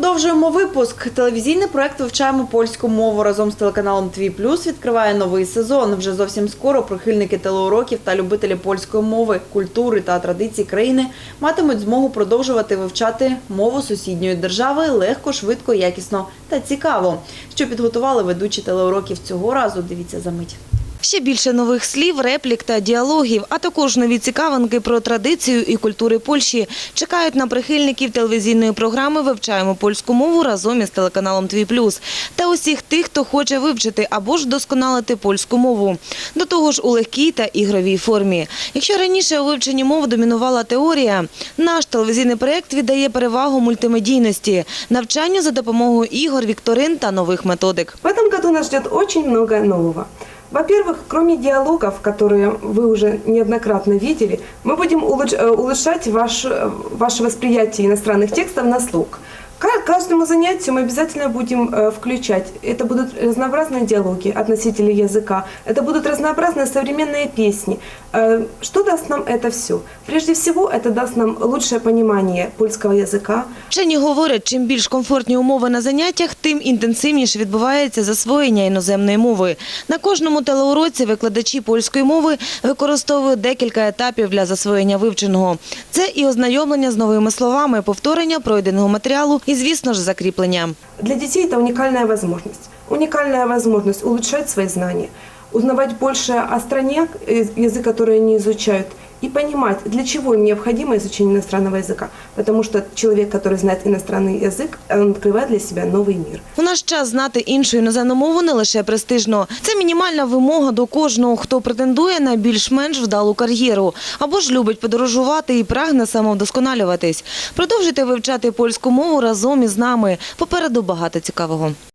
Продовжуємо випуск. Телевізійний проект вивчаємо польську мову разом з телеканалом Твій Плюс відкриває новий сезон. Вже зовсім скоро прихильники телеуроків та любителі польської мови, культури та традицій країни матимуть змогу продовжувати вивчати мову сусідньої держави легко, швидко, якісно та цікаво. Що підготували ведучі телеуроків цього разу? Дивіться за мить. Ще більше нових слів, реплік та діалогів, а також нові цікавинки про традицію і культури Польщі чекають на прихильників телевізійної програми «Вивчаємо польську мову» разом із телеканалом «Твій плюс» та усіх тих, хто хоче вивчити або ж вдосконалити польську мову. До того ж у легкій та ігровій формі. Якщо раніше у вивченні мов домінувала теорія, наш телевізійний проєкт віддає перевагу мультимедійності, навчанню за допомогою ігор, вікторин та нових методик. В этом году нас ждет очень много нового. Во-первых, кроме диалогов, которые вы уже неоднократно видели, мы будем улуч- э, улучшать ваш, э, ваше восприятие иностранных текстов на слух. К каждому занятию мы обязательно будем э, включать. Это будут разнообразные диалоги от носителей языка, это будут разнообразные современные песни. Э, Что даст нам это все? Прежде всего, это даст нам лучшее понимание польского языка, Вчені говорять, чим більш комфортні умови на заняттях, тим інтенсивніше відбувається засвоєння іноземної мови. На кожному телеуроці викладачі польської мови використовують декілька етапів для засвоєння вивченого. Це і ознайомлення з новими словами, повторення пройденого матеріалу і, звісно ж, закріплення. Для детей это уникальная возможность. Уникальная возможность улучшать свои знания, узнавать больше о стране, э, язык, который они изучают, и понимать, для чего им необходимо изучение иностранного языка. Потому что человек, который знает иностранный язык, он открывает для себя новый мир. У наш час знати іншу іноземну мову не лише престижно. Це мінімальна вимога до кожного, хто претендує на більш-менш вдалу кар'єру або ж любить подорожувати і прагне самовдосконалюватись. Продовжуйте вивчати польську мову разом із нами. Попереду багато цікавого.